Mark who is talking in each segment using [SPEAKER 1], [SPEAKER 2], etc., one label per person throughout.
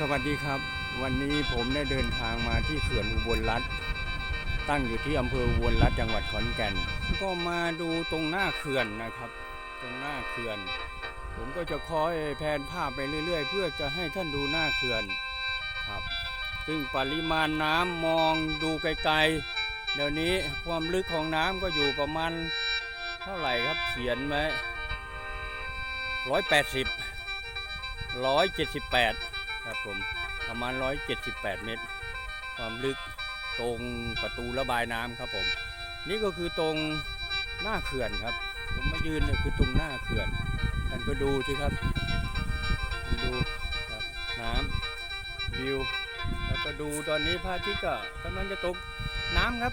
[SPEAKER 1] สวัสดีครับ วันนี้ผมได้เดินทางมาที่เขื่อนอุบลรัฐตั้งอยู่ที่อำเภออุบลรัฐจังหวัดขอนแก่น ก็มาดูตรงหน้าเขื่อนนะครับ ตรงหน้าเขื่อน ผมก็จะคอยแผนภาพไปเรื่อย ๆ เพื่อจะให้ท่านดูหน้าเขื่อนครับ ซึ่งปริมาณน้ำมองดูไกลๆเดี๋ยวนี้ความลึกของน้ำก็อยู่ประมาณเท่าไหร่ครับเขียนไว้ร้อยแปดสิบร้อยเจ็ดสิบแปด ครับผมประมาณ 178 เมตร ความลึกตรงประตูระบายน้ำครับผม นี่ก็คือตรงหน้าเขื่อนครับ ผมมายืนเนี่ยคือตรงหน้าเขื่อนท่านก็ดูสิครับ ดูครับน้ำวิวแล้วก็ดูตอนนี้พระอาทิตย์ก็กำลังจะตกน้ำครับ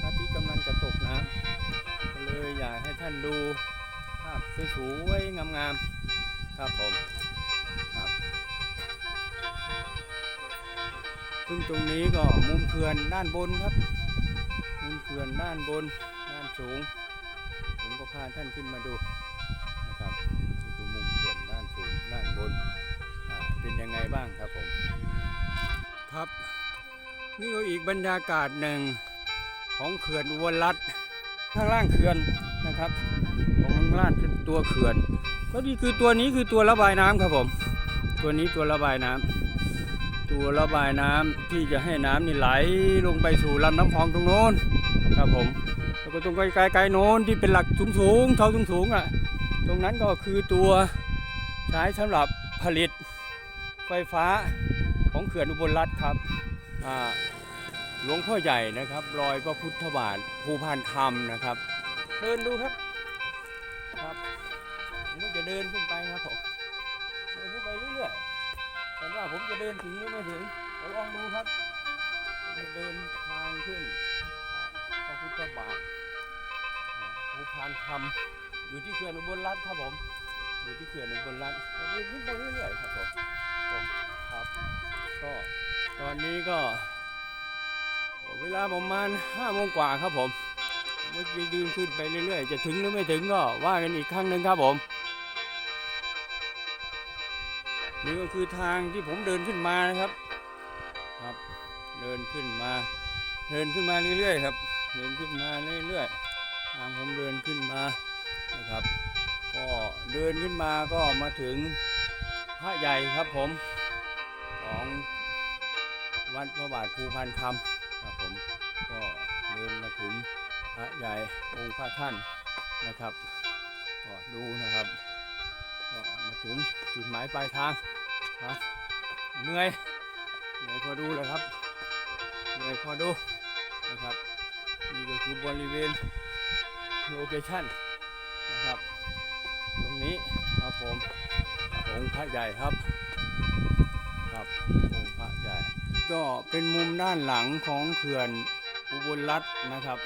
[SPEAKER 1] พระอาทิตย์กำลังจะตกน้ำก็เลยอยากให้ท่านดูภาพสวยๆงามๆครับผม ซึ่งตรงนี้ก็มุมเขื่อนด้านบนครับ มุมเขื่อนด้านบนด้านสูง ผมก็พาท่านขึ้นมาดูนะครับนี่คือมุมเขื่อนด้านสูงด้านบนเป็นยังไงบ้างครับผมครับนี่ก็อีกบรรยากาศหนึ่งของเขื่อนอุบลรัฐข้างล่างเขื่อนนะครับ ของข้างล่างคือตัวเขื่อน ก็นี่คือตัวนี้คือตัวระบายน้ำครับผม ตัวนี้ตัวระบายน้ำ ตัวระบายน้ำที่จะให้น้ำนี่ไหลลงไปสู่ลำน้ำคลองตรงโน้นครับผมแล้วก็ตรงไกลๆโน้นที่เป็นหลักสูงๆเท่าสูงๆอะตรงนั้นก็คือตัวใช้สำหรับผลิตไฟฟ้าของเขื่อนอุบลรัฐครับอ่าหลวงพ่อใหญ่นะครับ รอยพระพุทธบาทภูพานคำนะครับ เดินดูครับครับผมก็จะเดินขึ้นไปครับผม แต่ว่าผมจะเดินถึงหรือไม่ถึงเดี๋ยวลองดูครับเดินทางขึ้นพระพุทธบาทอ่าภูพานคำอยู่ที่เขื่อนอุบลรัฐครับผมอยู่ที่เขื่อนอุบลรัฐเราเดินขึ้นไปเรื่อยๆครับผมผมครับ ก็ตอนนี้ก็ เวลาประมาณห้าโมงกว่าครับผมผมก็จะเดินขึ้นไปเรื่อยๆ จะถึงหรือไม่ถึงก็ว่ากันอีกครั้งหนึ่งครับผม นี่ก็คือทางที่ผมเดินขึ้นมานะครับ ครับ เดินขึ้นมา เดินขึ้นมาเรื่อยๆครับ เดินขึ้นมาเรื่อยๆ ทางผมเดินขึ้นมานะครับ ก็เดินขึ้นมาก็มาถึงพระใหญ่ครับผมของวัดพระบาทภูพานคำครับผมก็เดินมาถึงพระใหญ่องค์พระท่านนะครับก็ดูนะครับ ถึงจุดหมายปลายทางครับเหนื่อยเหนื่อยพอดูเลยครับเหนื่อยพอดูนะครับนี่ก็คือบริเวณโลเคชั่นนะครับตรงนี้ครับผมองค์พระใหญ่ครับครับองค์พระใหญ่ ก็เป็นมุมด้านหลังของเขื่อนอุบลรัฐนะครับ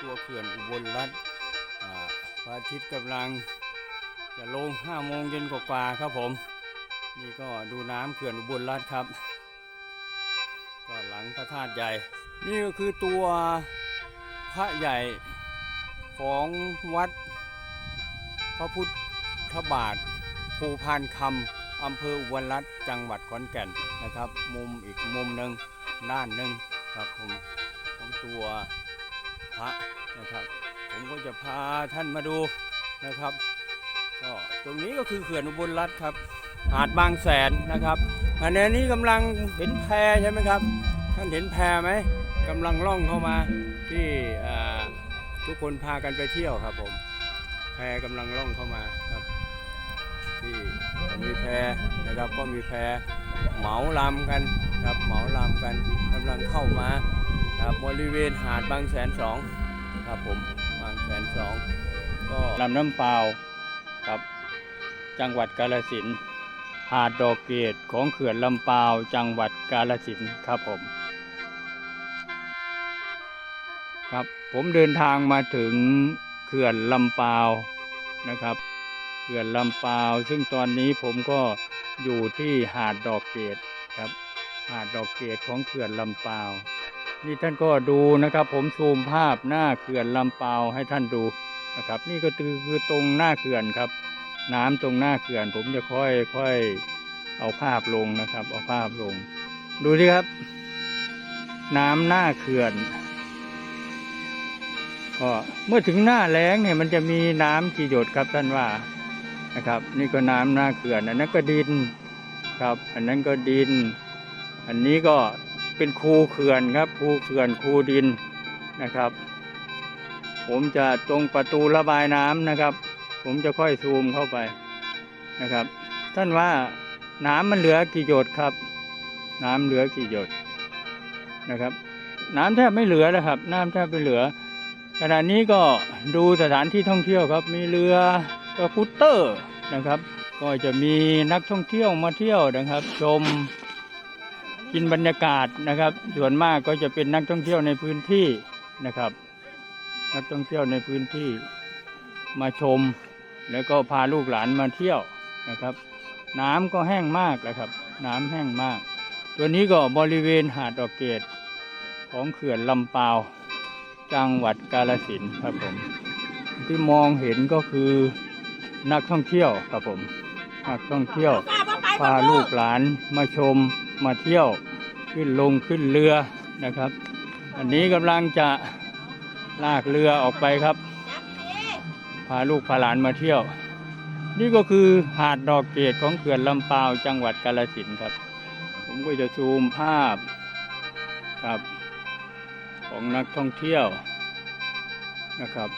[SPEAKER 1] ตัวเขื่อนอุบลรัฐอ่าพระอาทิตย์กำลัง จะลง5โมงเย็นกว่าครับผม นี่ก็ดูน้ำเขื่อนอุบลรัฐครับ ก็หลังพระธาตุใหญ่ นี่ก็คือตัวพระใหญ่ของวัด พระพุทธบาทภูพานคำอำเภออุบลรัฐจังหวัดขอนแก่นนะครับ มุมอีกมุมหนึ่งด้านหนึ่งครับผมของตัวพระนะครับ ผมก็จะพาท่านมาดูนะครับ ตรงนี้ก็คือเขื่อนอุบลรัฐครับหาดบางแสนนะครับอันนี้กำลังเห็นแพใช่ไหมครับ ท่านเห็นแพไหมกำลังล่องเข้ามาที่ทุกคนพากันไปเที่ยวครับผมแพกำลังล่องเข้ามาครับที่มีแพนะครับก็มีแพเหมาลำกันครับเหมาลำกันกำลังเข้ามาครับบริเวณหาดบางแสนสองครับผมบางแสนสองก็ลำน้ำเปล่าครับ จังหวัดกาลสินธุ์หาดดอกเกตของเขื่อนลำปาวจังหวัดกาลสินธุ์ครับผม ครับผมเดินทางมาถึงเขื่อนลำปาวนะครับเขื่อนลำปาว ซึ่งตอนนี้ผมก็อยู่ที่หาดดอกเกตครับ หาดดอกเกตของเขื่อนลำปาว นี่ท่านก็ดูนะครับ ผมซูมภาพหน้าเขื่อนลำปาวให้ท่านดูนะครับ นี่ก็คือตรงหน้าเขื่อนครับ น้ำตรงหน้าเขื่อน ผมจะค่อยค่อย
[SPEAKER 2] เอาภาพลงนะครับ เอาภาพลง ดูสิครับ น้ำหน้าเขื่อนก็เมื่อถึงหน้าแล้งเนี่ยมันจะมีน้ำกี่หยดครับท่านว่านะครับ นี่ก็น้ำหน้าเขื่อนอันนั้นก็ดินครับ อันนั้นก็ดิน อันนี้ก็เป็นคูเขื่อนครับ คูเขื่อนคูดินนะครับ ผมจะตรงประตูระบายน้ำนะครับ ผมจะค่อยซูมเข้าไปนะครับ ท่านว่าน้ำมันเหลือกี่หยดครับ น้ำเหลือกี่หยดนะครับ น้ำแทบไม่เหลือแล้วครับ น้ำแทบไม่เหลือขณะนี้ก็ดูสถานที่ท่องเที่ยวครับ มีเรือสกูตเตอร์นะครับ ก็จะมีนักท่องเที่ยวมาเที่ยวนะครับ ชมกินบรรยากาศนะครับ ส่วนมากก็จะเป็นนักท่องเที่ยวในพื้นที่นะครับ นักท่องเที่ยวในพื้นที่มาชม แล้วก็พาลูกหลานมาเที่ยวนะครับ น้ำก็แห้งมากแล้วครับ น้ำแห้งมาก ตัวนี้ก็บริเวณหาดดอกเกตของเขื่อนลำปาวจังหวัดกาลสินครับผม ที่มองเห็นก็คือนักท่องเที่ยวครับผม นักท่องเที่ยว พาลูกหลานมาชมมาเที่ยวขึ้นลงขึ้นเรือนะครับ อันนี้กำลังจะลากเรือออกไปครับ พาลูกพาหลานมาเที่ยว นี่ก็คือหาดดอกเกตของเขื่อนลำปาวจังหวัดกาลสินครับ ผมก็จะซูมภาพครับของนักท่องเที่ยวนะครับ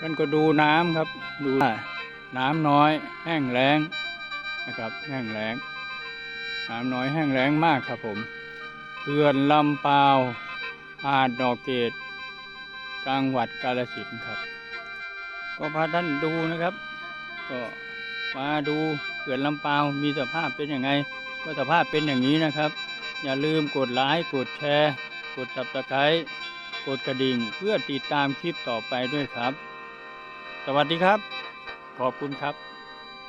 [SPEAKER 2] ท่านก็ดูน้ำครับดูน้ำน้อยแห้งแล้งนะครับแห้งแล้ง น้ำน้อยแห้งแล้งมากครับผมเขื่อนลำปาวหาดดอกเกตจังหวัดกาฬสินครับ ก็พาท่านดูนะครับ ก็มาดูเขื่อนลำปาวมีสภาพเป็นยังไง ก็สภาพเป็นอย่างนี้นะครับ อย่าลืมกดไลค์กดแชร์ กด subscribe กดกระดิ่งเพื่อติดตามคลิปต่อไปด้วยครับ สวัสดีครับ ขอบคุณครับ